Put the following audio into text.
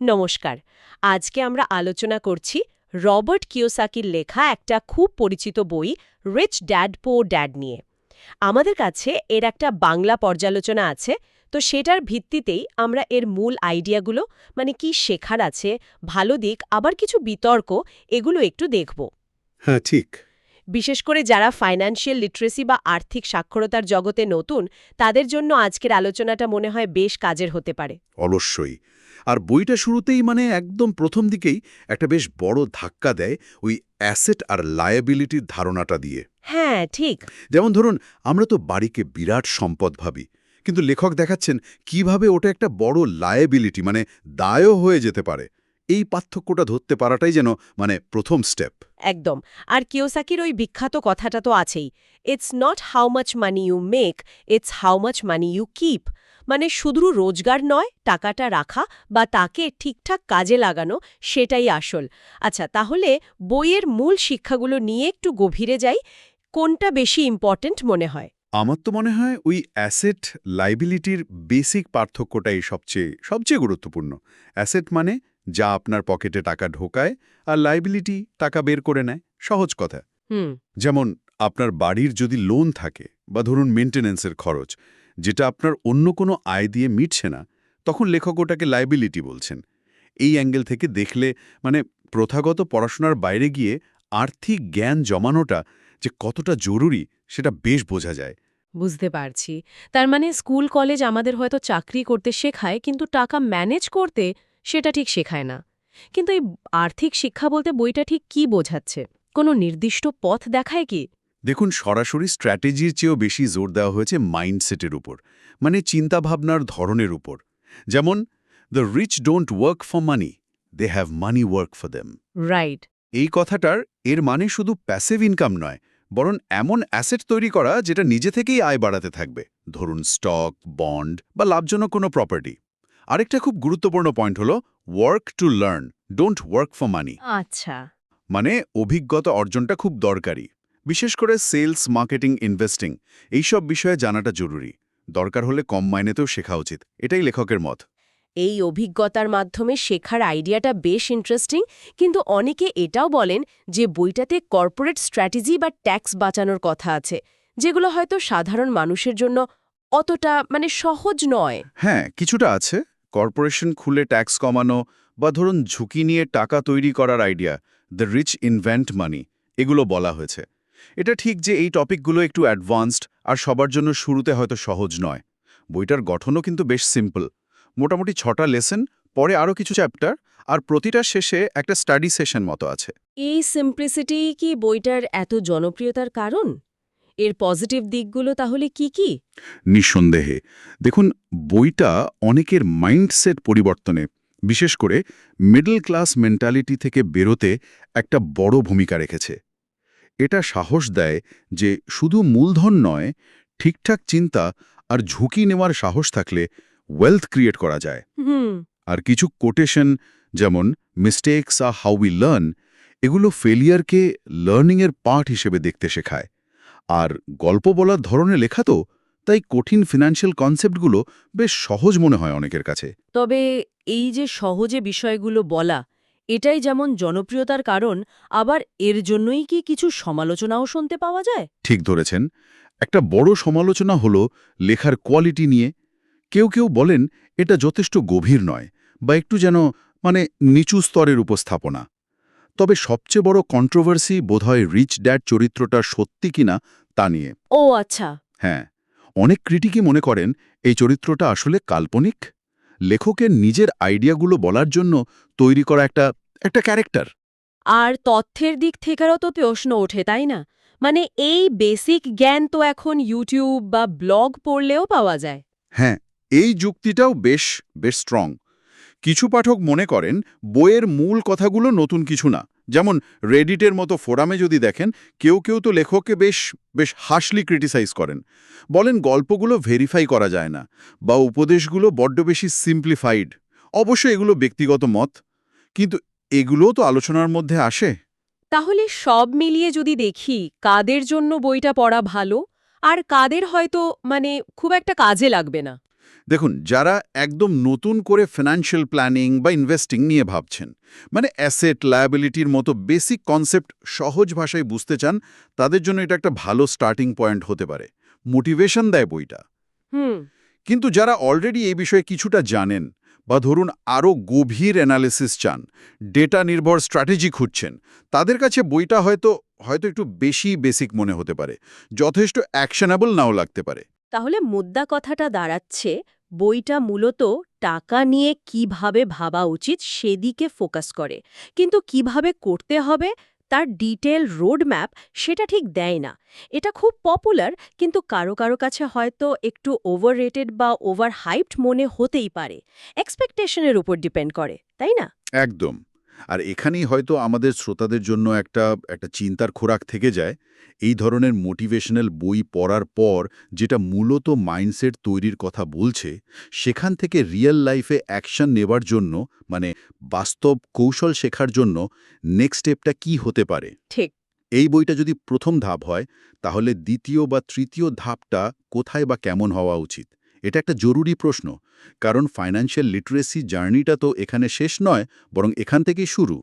নমস্কার। আজকে আমরা আলোচনা করছি রবার্ট কিওসাকির লেখা একটা খুব পরিচিত বই রিচ ড্যাড পো ড্যাড নিয়ে। আমাদের কাছে এর একটা বাংলা পর্যালোচনা আছে তো সেটার ভিত্তিতেই আমরা এর মূল আইডিয়াগুলো মানে কি শেখার আছে ভালো দিক আবার কিছু বিতর্ক এগুলো একটু দেখব। হ্যাঁ ঠিক। বিশেষ করে যারা ফাইন্যান্সিয়াল লিটারেসি বা আর্থিক সাক্ষরতার জগতে নতুন তাদের জন্য আজকের আলোচনাটা মনে হয় বেশ কাজের হতে পারে। অবশ্যই। আর বইটা শুরুতেই মানে একদম প্রথম দিকেই একটা বেশ বড় ধাক্কা দেয় ওই অ্যাসেট আর লায়াবিলিটির ধারণাটা দিয়ে। হ্যাঁ ঠিক। যেমন ধরুন আমরা তো বাড়িকে বিরাট সম্পদ ভাবি কিন্তু লেখক দেখাচ্ছেন কীভাবে ওটা একটা বড় লায়াবিলিটি মানে দায়ও হয়ে যেতে পারে। এই পার্থক্যটা ধরতে পারাটাই যেন মানে প্রথম স্টেপ। একদম। আর কিওসাকির ওই বিখ্যাত কথাটা তো আছেই। It's not how much money you make it's how much money you keep মানে শুধু রোজগার নয় টাকাটা রাখা বা তাকে ঠিকঠাক কাজে লাগানো সেটাই আসল। আচ্ছা তাহলে বইয়ের মূল শিক্ষাগুলো নিয়ে একটু গভীরে যাই কোনটা বেশি ইম্পর্ট্যান্ট মনে হয়? আমার তো মনে হয় ওই অ্যাসেট লাইবিলিটির বেসিক পার্থক্যটাই সবচেয়ে সবচেয়ে গুরুত্বপূর্ণ। অ্যাসেট মানে যা আপনার পকেটে টাকা ঢোকায় আর লাইবিলিটি টাকা বের করে নেয় সহজ কথা। হুম। যেমন আপনার বাড়ির যদি লোন থাকে বা ধরুন মেনটেন্যান্সের খরচ যেটা আপনার অন্য কোনো আয় দিয়ে মিটছে না, তখন লেখক ওটাকে লাইবিলিটি বলছেন। এই অ্যাঙ্গেল থেকে দেখলে মানে প্রথাগত পড়াশোনার বাইরে গিয়ে আর্থিক জ্ঞান জমানোটা যে কতটা জরুরি, সেটা বেশ বোঝা যায়। বুঝতে পারছি। তার মানে স্কুল, কলেজ আমাদের হয়তো চাকরি করতে শেখায়, কিন্তু টাকা ম্যানেজ করতে সেটা ঠিক শেখায় না। কিন্তু এই আর্থিক শিক্ষা বলতে বইটা ঠিক কি বোঝাচ্ছে? কোনো নির্দিষ্ট পথ দেখায় কি? দেখুন সরাসরি স্ট্র্যাটেজির চেয়েও বেশি জোর দেওয়া হয়েছে মাইন্ডসেটের উপর মানে চিন্তাভাবনার ধরনের উপর। যেমন the rich don't work for money they have money work for them right এই কথাটার এর মানে শুধু প্যাসিভ ইনকাম নয় বরং এমন অ্যাসেট তৈরি করা যেটা নিজে থেকেই আয় বাড়াতে থাকবে। ধরুন স্টক বন্ড বা লাভজনক কোনো প্রপার্টি আরেকটা খুব গুরুত্বপূর্ণ পয়েন্ট হলো work to learn don't work for money আচ্ছা। মানে অভিজ্ঞতা অর্জনটা খুব দরকারি। বিশেষ করে সেলস মার্কেটিং ইনভেস্টিং এইসব বিষয়ে জানাটা জরুরি। দরকার হলে কম মাইনেতেও শেখা উচিত। এটাই লেখকের মত। এই অভিজ্ঞতার মাধ্যমে শেখার আইডিয়াটা বেশ ইন্টারেস্টিং কিন্তু অনেকে এটাও বলেন যে বইটাতে কর্পোরেট স্ট্র্যাটেজি বা ট্যাক্স বাঁচানোর কথা আছে যেগুলো হয়তো সাধারণ মানুষের জন্য অতটা মানে সহজ নয়। হ্যাঁ কিছুটা আছে। কর্পোরেশন খুলে ট্যাক্স কমানো বা ধরুন ঝুঁকি নিয়ে টাকা তৈরি করার idea the rich invent money এগুলো বলা হয়েছে। এটা ঠিক যে এই টপিকগুলো একটু অ্যাডভান্সড আর সবার জন্য শুরুতে হয়তো সহজ নয়। বইটার গঠনও কিন্তু বেশ সিম্পল। মোটামুটি ছটা লেসন পরে আরও কিছু চ্যাপ্টার আর প্রতিটা শেষে একটা স্টাডি সেশন মতো আছে। এই সিম্পলিসিটি কি বইটার এত জনপ্রিয়তার কারণ? এর পজিটিভ দিকগুলো তাহলে কি কি? নিঃসন্দেহে। দেখুন বইটা অনেকের মাইন্ডসেট পরিবর্তনে বিশেষ করে মিডল ক্লাস মেন্টালিটি থেকে বেরোতে একটা বড় ভূমিকা রেখেছে। এটা সাহস দেয় যে শুধু মূলধন নয় ঠিকঠাক চিন্তা আর ঝুঁকি নেওয়ার সাহস থাকলে ওয়েলথ ক্রিয়েট করা যায়। আর কিছু কোটেশন যেমন mistakes are how we learn এগুলো ফেলিয়ারকে লার্নিংয়ের পার্ট হিসেবে দেখতে শেখায়। আর গল্প বলার ধরনে লেখা তো তাই কঠিন ফিনান্সিয়াল কনসেপ্টগুলো বেশ সহজ মনে হয় অনেকের কাছে। তবে এই যে সহজে বিষয়গুলো বলা এটাই যেমন জনপ্রিয়তার কারণ আবার এর জন্যই কি কিছু সমালোচনাও শুনতে পাওয়া যায়? ঠিক ধরেছেন। একটা বড় সমালোচনা হলো লেখার কোয়ালিটি নিয়ে। কেউ কেউ বলেন এটা যথেষ্ট গভীর নয় বা একটু যেন মানে নিচু স্তরের উপস্থাপনা। তবে সবচেয়ে বড় কন্ট্রোভার্সি বোধহয় রিচ ড্যাড চরিত্রটা সত্যি কিনা তা নিয়ে। ও আচ্ছা। হ্যাঁ অনেক ক্রিটিকই মনে করেন এই চরিত্রটা আসলে কাল্পনিক? লেখকের নিজের আইডিয়াগুলো বলার জন্য তৈরি করা একটা একটা ক্যারেক্টার আর তথ্যের দিক থেকেও তো প্রশ্ন ওঠে তাই না? মানে এই বেসিক জ্ঞান তো এখন ইউটিউব বা ব্লগ পড়লেও পাওয়া যায়। হ্যাঁ এই যুক্তিটাও বেশ বেশ স্ট্রং কিছু পাঠক মনে করেন বইয়ের মূল কথাগুলো নতুন কিছু না। যেমন রেডিটের মতো ফোরামে যদি দেখেন কেউ কেউ তো লেখককে বেশ বেশ হাসলি ক্রিটিসাইজ করেন। বলেন গল্পগুলো ভেরিফাই করা যায় না বা উপদেশগুলো বড্ড বেশি সিম্পলিফাইড অবশ্য এগুলো ব্যক্তিগত মত কিন্তু এগুলোও তো আলোচনার মধ্যে আসে। তাহলে সব মিলিয়ে যদি দেখি কাদের জন্য বইটা পড়া ভালো আর কাদের হয়তো মানে খুব একটা কাজে লাগবে না। দেখুন যারা একদম নতুন করে ফিনান্সিয়াল প্ল্যানিং বা ইনভেস্টিং নিয়ে ভাবছেন মানে অ্যাসেট লায়াবিলিটির মতো বেসিক কনসেপ্ট সহজ ভাষায় বুঝতে চান তাদের জন্য এটা একটা ভালো স্টার্টিং পয়েন্ট হতে পারে। মোটিভেশন দেয় বইটা। হুম। কিন্তু যারা অলরেডি এই বিষয়ে কিছুটা জানেন বা ধরুন আরও গভীর অ্যানালিসিস চান ডেটা নির্ভর স্ট্র্যাটেজি খুঁজছেন, তাদের কাছে বইটা হয়তো হয়তো একটু বেশি বেসিক মনে হতে পারে, যথেষ্ট অ্যাকশনেবল নাও লাগতে পারে। তাহলে মুদ্রা কথাটা দাঁড়াচ্ছে, বইটা মূলত টাকা নিয়ে কীভাবে ভাবা উচিত সেদিকে ফোকাস করে, কিন্তু কীভাবে করতে হবে তার ডিটেল রোডম্যাপ সেটা ঠিক দেয় না। এটা খুব পপুলার, কিন্তু কারও কারও কাছে হয়তো একটু ওভাররেটেড বা ওভার হাইপড মনে হতেই পারে। এক্সপেকটেশনের উপর ডিপেন্ড করে, তাই না? একদম। আর এখানেই হয়তো আমাদের শ্রোতাদের জন্য একটা একটা চিন্তার খোরাক থেকে যায়। এই ধরনের মোটিভেশনাল বই পড়ার পর যেটা মূলত মাইন্ডসেট তৈরির কথা বলছে সেখান থেকে রিয়েল লাইফে অ্যাকশন নেবার জন্য মানে বাস্তব কৌশল শেখার জন্য নেক্সট স্টেপটা কি হতে পারে? ঠিক। এই বইটা যদি প্রথম ধাপ হয় তাহলে দ্বিতীয় বা তৃতীয় ধাপটা কোথায় বা কেমন হওয়া উচিত? এটা একটা জরুরি প্রশ্ন, কারণ ফাইন্যান্সিয়াল লিটারেসি জার্নিটা তো এখানে শেষ নয়, বরং এখান থেকেই শুরু।